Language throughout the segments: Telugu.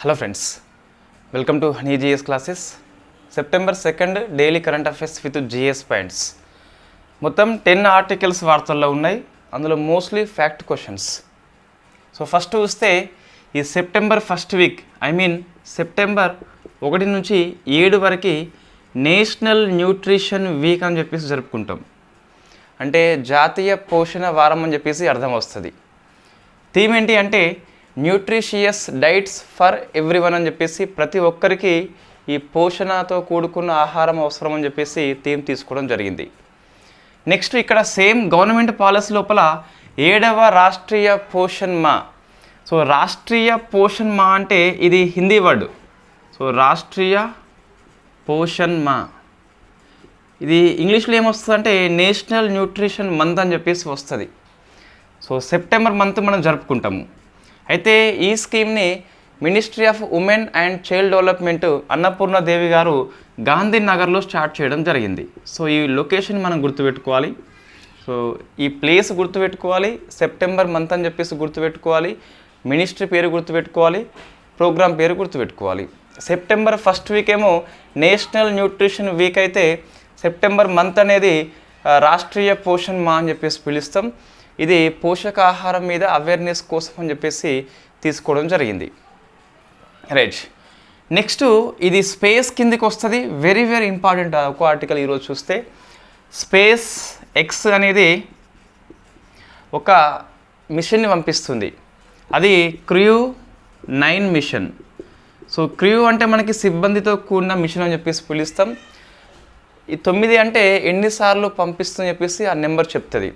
Hello friends welcome to honey GS classes September second daily current affairs with GS points మొత్తం టెన్ ఆర్టికల్స్ వార్తల్లో ఉన్నాయి. అందులో mostly fact questions so first చూస్తే ఈ September first week I mean September ఒకటి నుంచి ఏడు వరకు నేషనల్ న్యూట్రిషన్ వీక్ అని చెప్పేసి జరుపుకుంటాం. అంటే జాతీయ పోషణ వారం అని చెప్పేసి అర్థం వస్తుంది. థీమ్ ఏంటి అంటే nutritious diets for everyone అని చెప్పేసి ప్రతి ఒక్కరికి ఈ పోషణతో కూడుకున్న ఆహారం అవసరం అని చెప్పేసి థీమ్ తీసుకోవడం జరిగింది. నెక్స్ట్ ఇక్కడ సేమ్ గవర్నమెంట్ పాలసీ లోపల ఏడవ రాష్ట్రీయ పోషణ్ మా. సో రాష్ట్రీయ పోషణ్ మా అంటే ఇది హిందీ వర్డ్. సో రాష్ట్రీయ పోషణ్ మా. ఇది ఇంగ్లీష్లో ఏమొస్తుంది అంటే నేషనల్ న్యూట్రిషన్ మంత్ అని చెప్పేసి వస్తుంది. సో సెప్టెంబర్ మంత్ మనం జరుపుకుంటాము. అయితే ఈ స్కీమ్ని ministry of women and child development Annapurna Devi గారు గాంధీ నగర్లో స్టార్ట్ చేయడం జరిగింది. సో ఈ లొకేషన్ మనం గుర్తుపెట్టుకోవాలి. సో ఈ ప్లేస్ గుర్తుపెట్టుకోవాలి. సెప్టెంబర్ మంత్ అని చెప్పేసి గుర్తుపెట్టుకోవాలి. మినిస్ట్రీ పేరు గుర్తుపెట్టుకోవాలి. ప్రోగ్రామ్ పేరు గుర్తుపెట్టుకోవాలి. సెప్టెంబర్ ఫస్ట్ వీక్ ఏమో నేషనల్ న్యూట్రిషన్ వీక్ అయితే సెప్టెంబర్ మంత్ అనేది రాష్ట్రీయ పోషణ్ మా అని చెప్పేసి పిలుస్తాం. ఇది పోషకాహారం మీద అవేర్నెస్ కోసం అని చెప్పేసి తీసుకోవడం జరిగింది. రైట్ నెక్స్ట్ ఇది స్పేస్ కిందికి వస్తుంది. వెరీ వెరీ ఇంపార్టెంట్ ఒక ఆర్టికల్ ఈరోజు చూస్తే. స్పేస్ ఎక్స్ అనేది ఒక మిషన్ని పంపిస్తుంది. అది crew nine mission so crew అంటే మనకి సిబ్బందితో కూడిన మిషన్ అని చెప్పేసి పిలుస్తాం. ఈ తొమ్మిది అంటే ఎన్నిసార్లు పంపిస్తుందని చెప్పేసి ఆ నెంబర్ చెప్తుంది.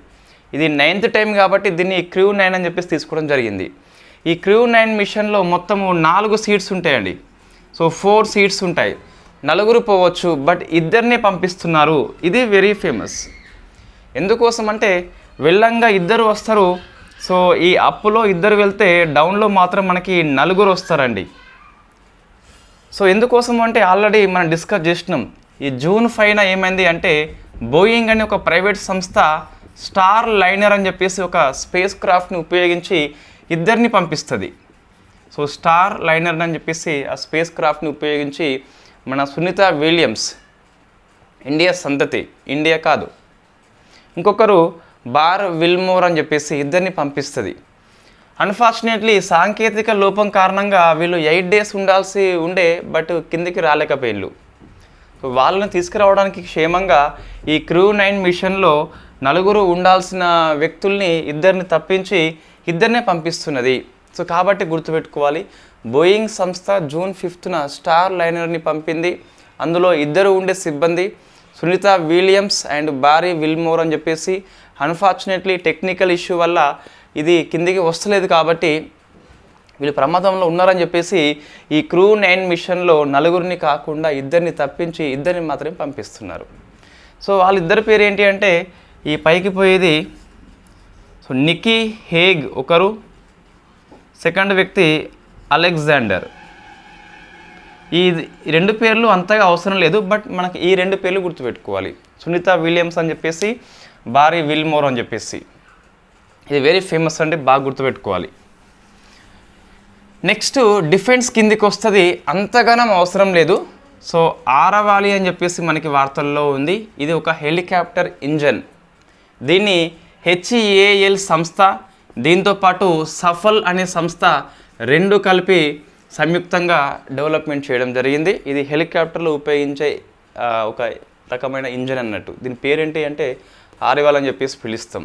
ఇది నైన్త్ టైం కాబట్టి దీన్ని క్రూ నైన్ అని చెప్పేసి తీసుకోవడం జరిగింది. ఈ క్రూ నైన్ మిషన్లో మొత్తము నాలుగు సీట్స్ ఉంటాయండి. సో ఫోర్ సీట్స్ ఉంటాయి. నలుగురు పోవచ్చు బట్ ఇద్దరినే పంపిస్తున్నారు. ఇది వెరీ ఫేమస్. ఎందుకోసం అంటే వెళ్ళంగా ఇద్దరు వస్తారు. సో ఈ అప్పులో ఇద్దరు వెళ్తే డౌన్లో మాత్రం మనకి నలుగురు వస్తారండి. సో ఎందుకోసం అంటే ఆల్రెడీ మనం డిస్కస్ చేసినాం. ఈ జూన్ ఫైవ్న ఏమైంది అంటే బోయింగ్ అనే ఒక ప్రైవేట్ సంస్థ స్టార్ లైనర్ అని చెప్పేసి ఒక స్పేస్ క్రాఫ్ట్ని ఉపయోగించి ఇద్దరిని పంపిస్తుంది. సో స్టార్ లైనర్ అని చెప్పేసి ఆ స్పేస్ క్రాఫ్ట్ని ఉపయోగించి మన సునీత విలియమ్స్ ఇండియా సంతతి ఇండియా కాదు ఇంకొకరు బార్ విల్మోర్ అని చెప్పేసి ఇద్దరిని పంపిస్తుంది. అన్ఫార్చునేట్లీ సాంకేతిక లోపం కారణంగా వీళ్ళు ఎయిట్ డేస్ ఉండాల్సి ఉండే బట్ కిందికి రాలేకపోయిళ్ళు. వాళ్ళని తీసుకురావడానికి క్షేమంగా ఈ క్రూ నైన్ మిషన్లో నలుగురు ఉండాల్సిన వ్యక్తుల్ని ఇద్దరిని తప్పించి ఇద్దరినే పంపిస్తున్నది. సో కాబట్టి గుర్తుపెట్టుకోవాలి బోయింగ్ సంస్థ జూన్ ఫిఫ్త్న స్టార్ లైనర్ని పంపింది. అందులో ఇద్దరు ఉండే సిబ్బంది Sunita Williams and Barry Wilmore అని చెప్పేసి అన్ఫార్చునేట్లీ టెక్నికల్ ఇష్యూ వల్ల ఇది కిందికి వస్తలేదు కాబట్టి వీళ్ళు ప్రమాదంలో ఉన్నారని చెప్పేసి ఈ క్రూ నైన్ మిషన్లో నలుగురిని కాకుండా ఇద్దరిని తప్పించి ఇద్దరిని మాత్రమే పంపిస్తున్నారు. సో వాళ్ళిద్దరి పేరు ఏంటి అంటే ఈ పైకి పోయేది. సో నిక్కీ హేగ్ ఒకరు సెకండ్ వ్యక్తి అలెగ్జాండర్. ఈ ఈ రెండు పేర్లు అంతగా అవసరం లేదు బట్ మనకి ఈ రెండు పేర్లు గుర్తుపెట్టుకోవాలి. సునీత విలియమ్స్ అని చెప్పేసి బారీ విల్మోర్ అని చెప్పేసి. ఇది వెరీ ఫేమస్ అంటే బాగా గుర్తుపెట్టుకోవాలి. నెక్స్ట్ డిఫెన్స్ కిందికి వస్తుంది. అంతగానం అవసరం లేదు. సో ఆరవాలి అని చెప్పేసి మనకి వార్తల్లో ఉంది. ఇది ఒక హెలికాప్టర్ ఇంజన్. దీన్ని హెచ్ఈఏఎల్ సంస్థ దీంతోపాటు సఫల్ అనే సంస్థ రెండు కలిపి సంయుక్తంగా డెవలప్మెంట్ చేయడం జరిగింది. ఇది హెలికాప్టర్లు ఉపయోగించే ఒక రకమైన ఇంజన్ అన్నట్టు. దీని పేరేంటి అంటే ఆరివాల్ అని చెప్పేసి పిలుస్తాం.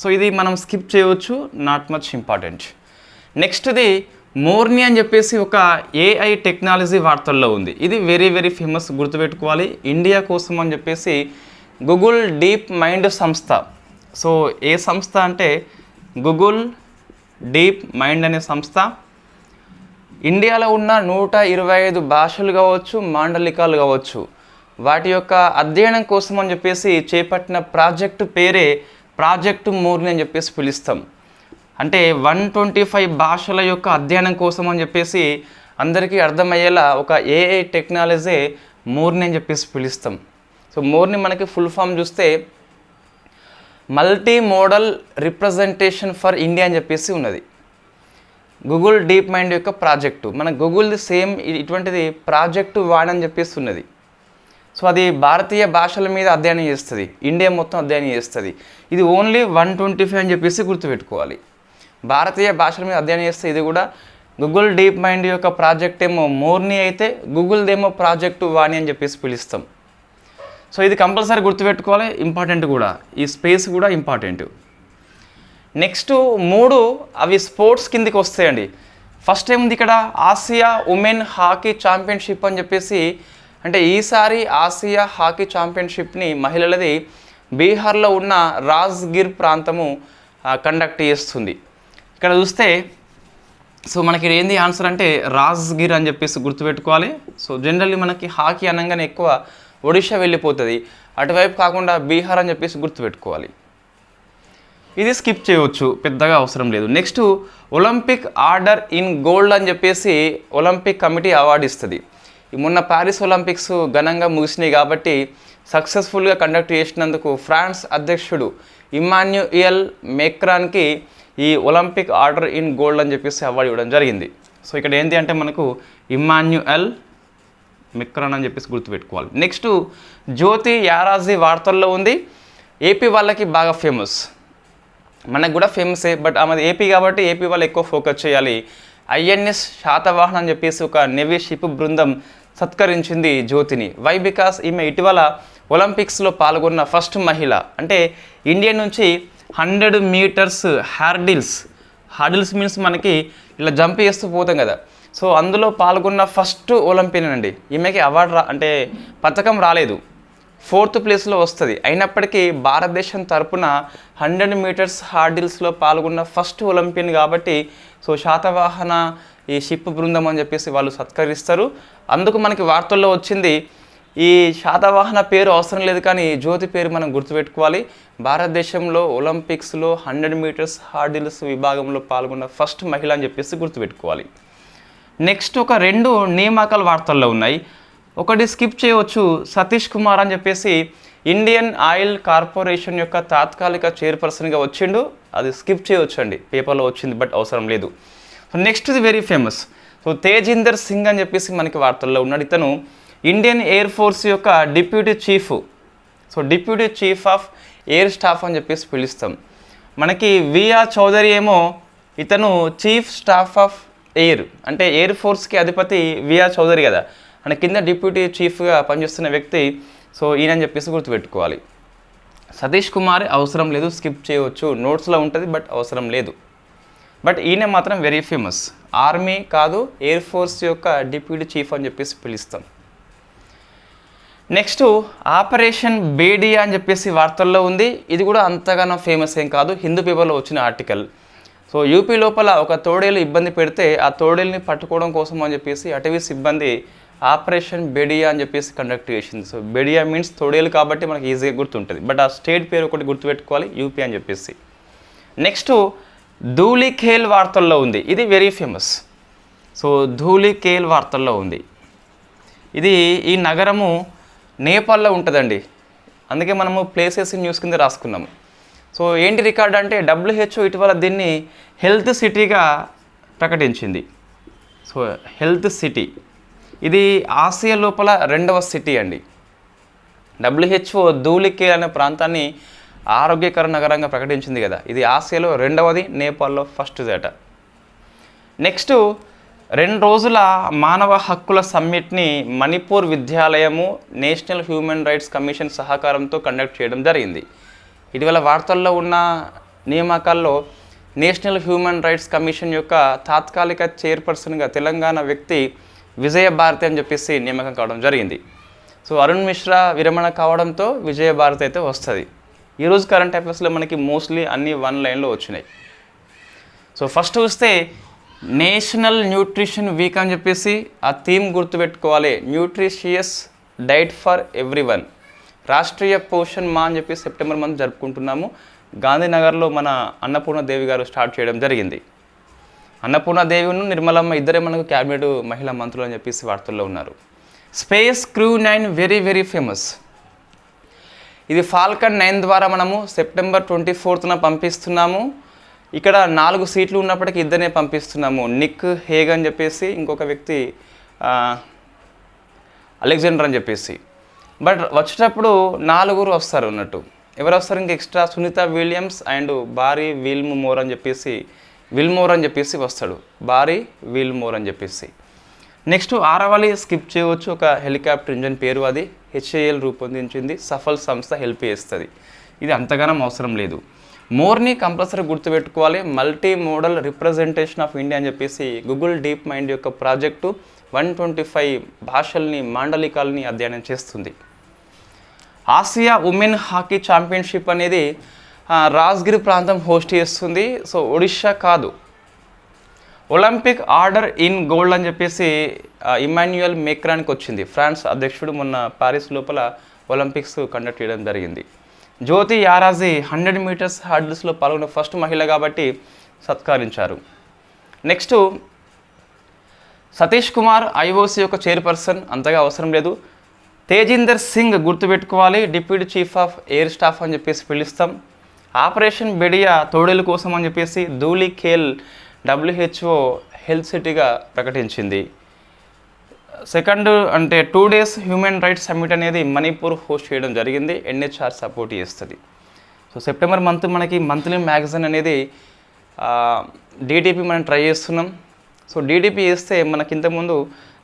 సో ఇది మనం స్కిప్ చేయవచ్చు నాట్ మచ్ ఇంపార్టెంట్. నెక్స్ట్ది మోర్ని అని చెప్పేసి ఒక ఏఐ టెక్నాలజీ వార్తల్లో ఉంది. ఇది వెరీ వెరీ ఫేమస్ గుర్తుపెట్టుకోవాలి. ఇండియా కోసం అని చెప్పేసి గూగుల్ డీప్ మైండ్ సంస్థ. సో ఏ సంస్థ అంటే గూగుల్ డీప్ మైండ్ అనే సంస్థ. ఇండియాలో ఉన్న నూట ఇరవై ఐదు భాషలు కావచ్చు మాండలికాలు కావచ్చు. వాటి యొక్క అధ్యయనం కోసం అని చెప్పేసి చేపట్టిన ప్రాజెక్టు పేరే ప్రాజెక్టు మోర్ని అని చెప్పేసి పిలుస్తాం. అంటే వన్ ట్వంటీ ఫైవ్ భాషల యొక్క అధ్యయనం కోసం అని చెప్పేసి అందరికీ అర్థమయ్యేలా ఒక ఏఐ టెక్నాలజీ మోర్ని అని చెప్పేసి పిలుస్తాం. సో మోర్ని మనకి ఫుల్ ఫామ్ చూస్తే multi modal representation for India అని చెప్పేసి ఉన్నది. గూగుల్ డీప్ మైండ్ యొక్క ప్రాజెక్టు. మన గూగుల్ది సేమ్ ఇటువంటిది ప్రాజెక్టు వాడని ఉన్నది. సో అది భారతీయ భాషల మీద అధ్యయనం చేస్తుంది. ఇండియా మొత్తం అధ్యయనం చేస్తుంది. ఇది ఓన్లీ వన్ ట్వంటీ ఫైవ్ అని చెప్పేసి గుర్తుపెట్టుకోవాలి. భారతీయ భాషల మీద అధ్యయనం చేస్తే ఇది కూడా గూగుల్ డీప్ మైండ్ యొక్క ప్రాజెక్ట్ ఏమో మోర్ని అయితే గూగుల్దేమో ప్రాజెక్టు వాణి అని చెప్పేసి పిలుస్తాం. సో ఇది కంపల్సరీ గుర్తుపెట్టుకోవాలి ఇంపార్టెంట్ కూడా. ఈ స్పేస్ కూడా ఇంపార్టెంట్ నెక్స్ట్ మూడు అవి స్పోర్ట్స్ కిందికి వస్తాయండి. ఫస్ట్ ఏముంది ఇక్కడ? ఆసియా ఉమెన్ హాకీ ఛాంపియన్షిప్ అని చెప్పేసి అంటే ఈసారి ఆసియా హాకీ ఛాంపియన్షిప్ని మహిళలది బీహార్లో ఉన్న రాజ్గిర్ ప్రాంతము కండక్ట్ చేస్తుంది. ఇక్కడ చూస్తే సో మనకి ఏంది ఆన్సర్ అంటే రాజ్గిర్ అని చెప్పేసి గుర్తుపెట్టుకోవాలి. సో జనరల్లీ మనకి హాకీ అనగానే ఎక్కువ ఒడిషా వెళ్ళిపోతుంది. అటువైపు కాకుండా బీహార్ అని చెప్పేసి గుర్తుపెట్టుకోవాలి. ఇది స్కిప్ చేయవచ్చు పెద్దగా అవసరం లేదు. Next Olympic order in gold అని చెప్పేసి ఒలింపిక్ కమిటీ అవార్డు ఇస్తుంది. మొన్న ప్యారిస్ ఒలింపిక్స్ ఘనంగా ముగిసినాయి కాబట్టి సక్సెస్ఫుల్గా కండక్ట్ చేసినందుకు ఫ్రాన్స్ అధ్యక్షుడు ఇమాన్యుయల్ మేక్రాన్కి ఈ ఒలింపిక్ ఆర్డర్ ఇన్ గోల్డ్ అని చెప్పేసి అవార్డు ఇవ్వడం జరిగింది. సో ఇక్కడ ఏంటి అంటే మనకు ఇమాన్యుయల్ మిక్రన్ అని చెప్పేసి గుర్తుపెట్టుకోవాలి. నెక్స్ట్ జ్యోతి యారాజీ వార్తల్లో ఉంది. ఏపీ వాళ్ళకి బాగా ఫేమస్ మనకు కూడా ఫేమసే బట్ ఆమెది ఏపీ కాబట్టి ఏపీ వాళ్ళు ఎక్కువ ఫోకస్ చేయాలి. ఐఎన్ఎస్ శాతవాహన్ అని చెప్పేసి ఒక నెవీ షిప్ బృందం సత్కరించింది జ్యోతిని. వై బికాస్ ఈమె ఇటీవల ఒలింపిక్స్లో పాల్గొన్న ఫస్ట్ మహిళ. అంటే ఇండియా నుంచి hundred metres hurdles hurdles means మనకి ఇలా జంప్ చేస్తూ పోతాం కదా. సో అందులో పాల్గొన్న ఫస్ట్ ఒలింపియన్ అండి ఈమెకి అవార్డు రా అంటే పథకం రాలేదు. ఫోర్త్ ప్లేస్లో వస్తుంది. అయినప్పటికీ భారతదేశం తరపున హండ్రెడ్ మీటర్స్ హార్డిల్స్లో పాల్గొన్న ఫస్ట్ ఒలింపియన్ కాబట్టి సో శాతవాహన ఈ షిప్ బృందం అని చెప్పేసి వాళ్ళు సత్కరిస్తారు. అందుకు మనకి వార్తల్లో వచ్చింది ఈ శాతవాహన పేరు అవసరం లేదు కానీ జ్యోతి పేరు మనం గుర్తుపెట్టుకోవాలి. భారతదేశంలో ఒలింపిక్స్లో హండ్రెడ్ మీటర్స్ హార్డిల్స్ విభాగంలో పాల్గొన్న ఫస్ట్ మహిళ అని చెప్పేసి గుర్తుపెట్టుకోవాలి. నెక్స్ట్ ఒక రెండు నియామకాలు వార్తల్లో ఉన్నాయి. ఒకటి స్కిప్ చేయవచ్చు సతీష్ కుమార్ అని చెప్పేసి ఇండియన్ ఆయిల్ కార్పొరేషన్ యొక్క తాత్కాలిక చైర్పర్సన్గా వచ్చిండు. అది స్కిప్ చేయవచ్చు అండి పేపర్లో వచ్చింది బట్ అవసరం లేదు. సో నెక్స్ట్ ఇది very famous. So Tejinder Singh అని చెప్పేసి మనకి వార్తల్లో ఉన్నాడు. ఇతను ఇండియన్ ఎయిర్ ఫోర్స్ యొక్క deputy chief. So deputy chief of air staff అని చెప్పేసి పిలుస్తాం. మనకి విఆర్ చౌదరి ఏమో ఇతను చీఫ్ స్టాఫ్ ఆఫ్ ఎయిర్. అంటే ఎయిర్ ఫోర్స్కి అధిపతి విఆర్ చౌదరి కదా. మన కింద డిప్యూటీ చీఫ్గా పనిచేస్తున్న వ్యక్తి. సో ఈయనని చెప్పేసి గుర్తుపెట్టుకోవాలి. సతీష్ కుమార్ అవసరం లేదు స్కిప్ చేయవచ్చు. నోట్స్లో ఉంటుంది బట్ అవసరం లేదు. బట్ ఈయన మాత్రం వెరీ ఫేమస్. ఆర్మీ కాదు ఎయిర్ ఫోర్స్ యొక్క డిప్యూటీ చీఫ్ అని చెప్పేసి పిలుస్తాం. నెక్స్ట్ ఆపరేషన్ బేడియా అని చెప్పేసి వార్తల్లో ఉంది. ఇది కూడా అంతగానో ఫేమస్ ఏం కాదు. హిందూ పేపర్లో వచ్చిన ఆర్టికల్. సో యూపీ లోపల ఒక తోడేలు ఇబ్బంది పెడితే ఆ తోడేల్ని పట్టుకోవడం కోసం అని చెప్పేసి అటవీ సిబ్బంది ఆపరేషన్ బెడియా అని చెప్పేసి కండక్ట్ చేసింది. సో బెడియా మీన్స్ తోడేలు కాబట్టి మనకి ఈజీగా గుర్తుంటుంది. బట్ ఆ స్టేట్ పేరు ఒకటి గుర్తుపెట్టుకోవాలి యూపీ అని చెప్పేసి. నెక్స్ట్ ధూళిఖేల్ వార్తల్లో ఉంది. ఇది వెరీ ఫేమస్ సో ధూళిఖేల్ వార్తల్లో ఉంది. ఇది ఈ నగరము నేపాల్లో ఉంటుందండి. అందుకే మనము ప్లేసెస్ న్యూస్ కింద రాసుకున్నాము. సో ఏంటి రికార్డ్ అంటే డబ్ల్యూహెచ్ఓ ఇటీవల దీన్ని హెల్త్ సిటీగా ప్రకటించింది. So health city. ఇది ఆసియా లోపల రెండవ సిటీ అండి. డబ్ల్యూహెచ్ఓ ధూళికే అనే ప్రాంతాన్ని ఆరోగ్యకర నగరంగా ప్రకటించింది కదా. ఇది ఆసియాలో రెండవది నేపాల్లో ఫస్ట్ దేట నెక్స్ట్ రెండు రోజుల మానవ హక్కుల సమ్మిట్ని మణిపూర్ విద్యాలయము నేషనల్ హ్యూమన్ రైట్స్ కమిషన్ సహకారంతో కండక్ట్ చేయడం జరిగింది. ఇటీవల వార్తల్లో ఉన్న నియామకాల్లో నేషనల్ హ్యూమన్ రైట్స్ కమిషన్ యొక్క తాత్కాలిక చైర్పర్సన్గా తెలంగాణ వ్యక్తి విజయ భారతి అని చెప్పేసి నియామకం కావడం జరిగింది. సో అరుణ్ మిశ్రా విరమణ కావడంతో విజయ భారతి అయితే వస్తుంది. ఈరోజు కరెంట్ అఫైర్స్లో మనకి మోస్ట్లీ అన్ని వన్ లైన్లో వచ్చినాయి. సో ఫస్ట్ చూస్తే నేషనల్ న్యూట్రిషన్ వీక్ అని చెప్పేసి ఆ థీమ్ గుర్తుపెట్టుకోవాలి. Nutritious diet for everyone Rashtriya Poshan Maah అని చెప్పి సెప్టెంబర్ మంత్ జరుపుకుంటున్నాము. గాంధీనగర్లో మన అన్నపూర్ణ దేవి గారు స్టార్ట్ చేయడం జరిగింది. అన్నపూర్ణ దేవిను నిర్మలమ్మ ఇద్దరే మనకు క్యాబినెట్ మహిళా మంత్రులు అని చెప్పేసి వార్తల్లో ఉన్నారు. Space crew nine very very famous. ఇది ఫాల్కన్ నైన్ ద్వారా మనము సెప్టెంబర్ ట్వంటీ ఫోర్త్న పంపిస్తున్నాము. ఇక్కడ నాలుగు సీట్లు ఉన్నప్పటికీ ఇద్దరినే పంపిస్తున్నాము. నిక్ హేగ్ అని చెప్పేసి ఇంకొక వ్యక్తి అలెగ్జాండర్ అని చెప్పేసి. బట్ వచ్చేటప్పుడు నాలుగురు వస్తారు అన్నట్టు. ఎవరు వస్తారు? ఇంక ఎక్స్ట్రా సునీత విలియమ్స్ అండ్ బారీ విల్మ్ మోర్ అని చెప్పేసి విల్మోర్ అని చెప్పేసి వస్తాడు. బారీ విల్మోర్ అని చెప్పేసి. నెక్స్ట్ ఆరవాలి స్కిప్ చేయవచ్చు. ఒక హెలికాప్టర్ ఇంజన్ పేరు అది. హెచ్ఏఎల్ రూపొందించింది. సఫల్ సంస్థ హెల్ప్ చేస్తుంది. ఇది అంతగానం అవసరం లేదు. మోర్ని కంపల్సరీ గుర్తుపెట్టుకోవాలి. Multi modal representation of India అని చెప్పేసి గూగుల్ డీప్ మైండ్ యొక్క ప్రాజెక్టు వన్ ట్వంటీ ఫైవ్ భాషల్ని మాండలికాలని అధ్యయనం చేస్తుంది. ఆసియా ఉమెన్ హాకీ ఛాంపియన్షిప్ అనేది రాజ్గిరి ప్రాంతం హోస్ట్ చేస్తుంది. సో ఒడిషా కాదు. ఒలింపిక్ ఆర్డర్ ఇన్ గోల్డ్ అని చెప్పేసి ఇమాన్యుయల్ మేక్రాన్కి వచ్చింది. ఫ్రాన్స్ అధ్యక్షుడు మొన్న పారిస్ లోపల ఒలింపిక్స్ కండక్ట్ చేయడం జరిగింది. జ్యోతి యారాజీ హండ్రెడ్ మీటర్స్ హర్డిల్స్లో పాల్గొన్న ఫస్ట్ మహిళ కాబట్టి సత్కరించారు. నెక్స్ట్ సతీష్ కుమార్ ఐఓసి యొక్క చైర్పర్సన్ అంతగా అవసరం లేదు. తేజీందర్ సింగ్ గుర్తుపెట్టుకోవాలి deputy chief of air staff అని చెప్పేసి పిలుస్తాం. ఆపరేషన్ బెడియా తోడేలు కోసం అని చెప్పేసి ధూళి ఖేల్ డబ్ల్యూహెచ్ఓ హెల్త్ సిటీగా ప్రకటించింది. సెకండ్ అంటే two days human rights summit అనేది మణిపూర్ హోస్ట్ చేయడం జరిగింది. ఎన్హెచ్ఆర్ సపోర్ట్ చేస్తుంది. సో సెప్టెంబర్ మంత్ మనకి మంత్లీ మ్యాగజైన్ అనేది డీటీపీ మనం ట్రై చేస్తున్నాం. సో డీటీపీ చేస్తే మనకి ఇంతకుముందు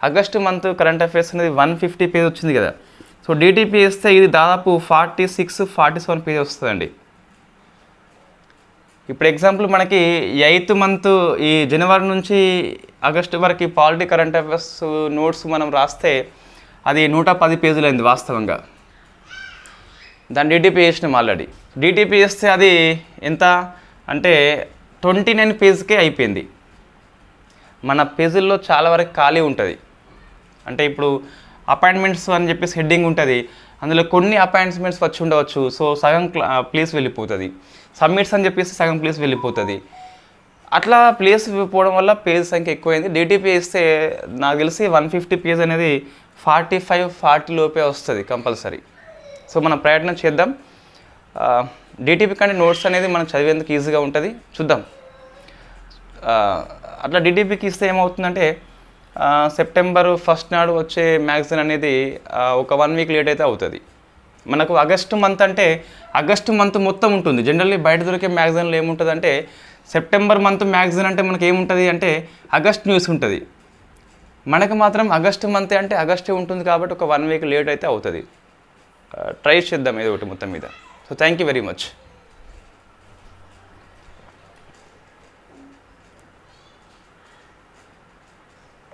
ఆగస్టు మంత్ కరెంట్ అఫైర్స్ అనేది వన్ ఫిఫ్టీ పేజ్ వచ్చింది కదా. సో డీటీపీ ఇస్తే ఇది దాదాపు forty six forty seven page వస్తుందండి. ఇప్పుడు ఎగ్జాంపుల్ మనకి ఎయిత్ మంత్ ఈ జనవరి నుంచి ఆగస్టు వరకు పాలిటీ కరెంట్ అఫైర్స్ నోట్స్ మనం రాస్తే అది నూట పది పేజీలైంది వాస్తవంగా. దాన్ని డీటీపీ చేసినాం ఆల్రెడీ డీటీపీ చేస్తే అది ఎంత? అంటే ట్వంటీ నైన్ పేజ్కే అయిపోయింది. మన పేజీల్లో చాలా వరకు ఖాళీ ఉంటుంది. అంటే ఇప్పుడు అపాయింట్మెంట్స్ అని చెప్పేసి హెడ్డింగ్ ఉంటుంది. అందులో కొన్ని అపాయింట్మెంట్స్ వచ్చి ఉండవచ్చు. సో సగం ప్లేస్ వెళ్ళిపోతుంది. సబ్మిట్స్ అని చెప్పేసి సగం ప్లేస్ వెళ్ళిపోతుంది. అట్లా ప్లేస్ పోవడం వల్ల పేజ్ సంఖ్య ఎక్కువైంది. డీటీపీ ఇస్తే నాకు తెలిసి వన్ ఫిఫ్టీ పేజ్ అనేది ఫార్టీ ఫైవ్ ఫార్టీ లోపే వస్తుంది కంపల్సరీ. సో మనం ప్రయత్నం చేద్దాం. డీటీపీ కంటే నోట్స్ అనేది మనం చదివేందుకు ఈజీగా ఉంటుంది. చూద్దాం. అట్లా డీటీపీకి ఇస్తే ఏమవుతుందంటే సెప్టెంబర్ ఫస్ట్ నాడు వచ్చే మ్యాగజైన్ అనేది ఒక వన్ వీక్ లేట్ అయితే అవుతుంది. మనకు ఆగస్టు మంత్ అంటే ఆగస్టు మంత్ మొత్తం ఉంటుంది. జనరల్లీ బయట దొరికే మ్యాగజైన్లో ఏముంటుంది అంటే సెప్టెంబర్ మంత్ మ్యాగజైన్ అంటే మనకి ఏముంటుంది అంటే ఆగస్ట్ న్యూస్ ఉంటుంది. మనకు మాత్రం ఆగస్టు మంత్ అంటే ఆగస్టే ఉంటుంది కాబట్టి ఒక వన్ వీక్ లేట్ అయితే అవుతుంది. ట్రై చేద్దాం ఏదో ఒకటి మొత్తం మీద. So thank you very much.